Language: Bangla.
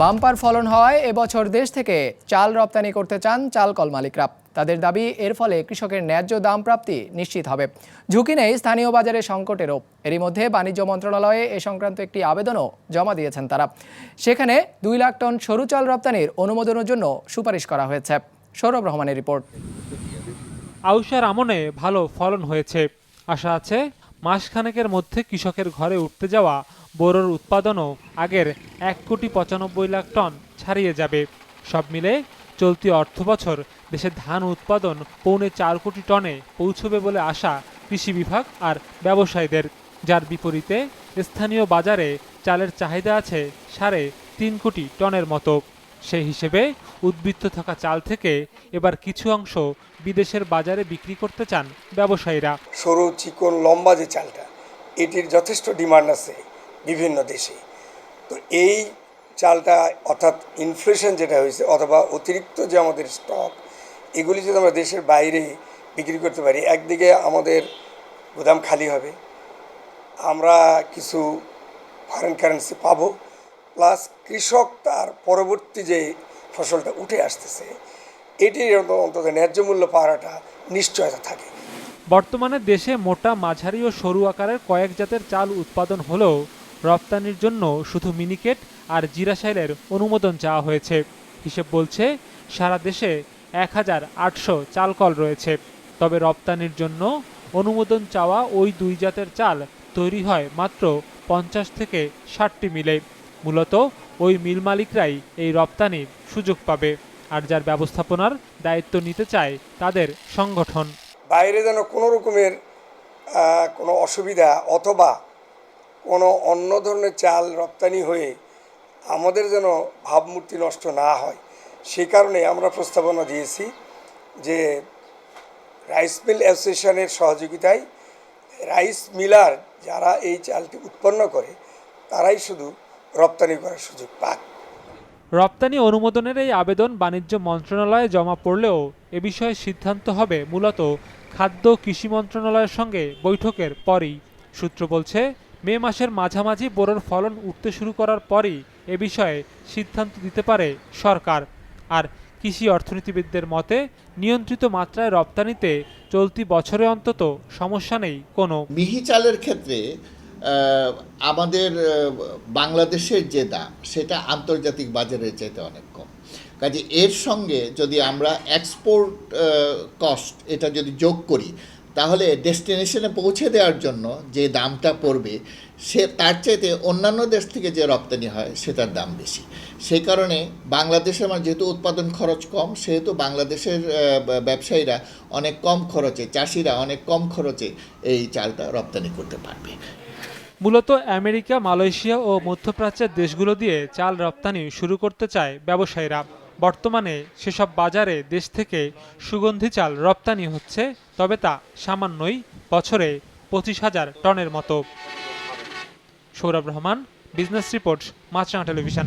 বাম্পার ফলন হওয়ায় এবছর দেশ থেকে চাল রপ্তানি করতে চান চাল কল মালিকরা। তাদের দাবি, এর ফলে কৃষকের ন্যায্য দাম প্রাপ্তি নিশ্চিত হবে। ঝুঁকি নেই স্থানীয় বাজারে সংকটেরও। এরই মধ্যে বাণিজ্য মন্ত্রণালয়ে এ সংক্রান্ত একটি আবেদনও জমা দিয়েছেন তারা। সেখানে দুই লাখ টন সরু চাল রপ্তানির অনুমোদনের জন্য সুপারিশ করা হয়েছে। সৌরভ রহমানের রিপোর্ট। আউশার আমনে ভালো ফলন হয়েছে। আশা আছে, মাসখানেকের মধ্যে কৃষকের ঘরে উঠতে যাওয়া বোরোর উৎপাদনও আগের এক কোটি পঁচানব্বই লাখ টন ছাড়িয়ে যাবে। সব মিলে চলতি অর্থবছর দেশে ধান উৎপাদন পৌনে চার কোটি টনে পৌঁছবে বলে আশা কৃষি বিভাগ আর ব্যবসায়ীদের। যার বিপরীতে স্থানীয় বাজারে চালের চাহিদা আছে সাড়ে তিন কোটি টনের মতো। সেই হিসেবে উদ্বৃত্ত থাকা চাল থেকে এবার কিছু অংশ বিদেশের বাজারে বিক্রি করতে চান ব্যবসায়ীরা। সরু, চিকন, লম্বা যে চালটা, এটির যথেষ্ট ডিমান্ড আছে। বিভিন্ন দেশে। তো এই চালটা অর্থাৎ ইনফ্লেশন যেটা হয়েছে অথবা অতিরিক্ত যে আমাদের স্টক এগুলি যদি আমরা দেশের বাইরে বিক্রি করতে পারি, একদিকে আমাদের গুদাম খালি হবে, আমরা কিছু ফরেন কারেন্সি পাবো প্লাস কৃষক তার পরবর্তী যে ফসলটা উঠে আসতেছে এটির অন্তত ন্যায্য মূল্য পাওয়াটা নিশ্চয়তা থাকে। বর্তমানে দেশে মোটা মাঝারি ও সরু আকারের কয়েক জাতের চাল উৎপাদন হলেও রপ্তানির জন্য শুধু মিনিকেট আর জিরাশাইলের অনুমোদন চাওয়া হয়েছে। হিসেব বলছে, সারা দেশে এক হাজার আটশো চালকল রয়েছে। তবে রপ্তানির জন্য অনুমোদন চাওয়া ওই দুই জাতের চাল তৈরি হয় মাত্র পঞ্চাশ থেকে ষাটটি মিলে। মূলত ওই মিল মালিকরাই এই রপ্তানির সুযোগ পাবে। আর যার ব্যবস্থাপনার দায়িত্ব নিতে চায় তাদের সংগঠন। বাইরে যেন কোনো রকমের কোনো অসুবিধা অথবা কোনো অন্য ধরনের চাল রপ্তানি হয়ে আমাদের যেন ভাবমূর্তি নষ্ট না হয়। সে কারণে আমরা প্রস্তাবনা দিয়েছি যে রাইস মিল অ্যাসোসিয়েশনের সহযোগিতায় রাইস মিলার যারা এই চালটি উৎপন্ন করে, তারাই শুধু রপ্তানি করার সুযোগ পাক। রপ্তানি অনুমোদনের এই আবেদন বাণিজ্য মন্ত্রণালয়ে জমা পড়লেও এ বিষয়ে সিদ্ধান্ত হবে মূলত খাদ্য কৃষি মন্ত্রণালয়ের সঙ্গে বৈঠকের পরই। সূত্র বলছে মে মাসের মাঝামাঝি বোরোর ফলন উঠতে শুরু করার পরই এ বিষয়ে সিদ্ধান্ত দিতে পারে সরকার। আর কৃষি অর্থনীতিবিদদের মতে, নিয়ন্ত্রিত মাত্রায় রপ্তানিতে চলতি বছরে অন্তত সমস্যা নেই কোনো। মিহি চালের ক্ষেত্রে আমাদের বাংলাদেশের যে দাম সেটা আন্তর্জাতিক বাজারের চাইতে অনেক কম। কাজে এর সঙ্গে যদি আমরা এক্সপোর্ট কস্ট এটা যদি যোগ করি তাহলে ডেস্টিনেশনে পৌঁছে দেওয়ার জন্য যে দামটা পড়বে, সে তার চাইতে অন্যান্য দেশ থেকে যে রপ্তানি হয় সেটার দাম বেশি। সেই কারণে বাংলাদেশে আমার যেহেতু উৎপাদন খরচ কম, সেহেতু বাংলাদেশের ব্যবসায়ীরা অনেক কম খরচে, চাষিরা অনেক কম খরচে এই চালটা রপ্তানি করতে পারবে। মূলত আমেরিকা, মালয়েশিয়া ও মধ্যপ্রাচ্যের দেশগুলো দিয়ে চাল রপ্তানি শুরু করতে চায় ব্যবসায়ীরা। বর্তমানে সেসব বাজারে দেশ থেকে সুগন্ধি চাল রপ্তানি হচ্ছে, তবে তা সামান্যই বছরে পঁচিশ হাজার টনের মতো। Saurav Rahman, business report, Maasranga television.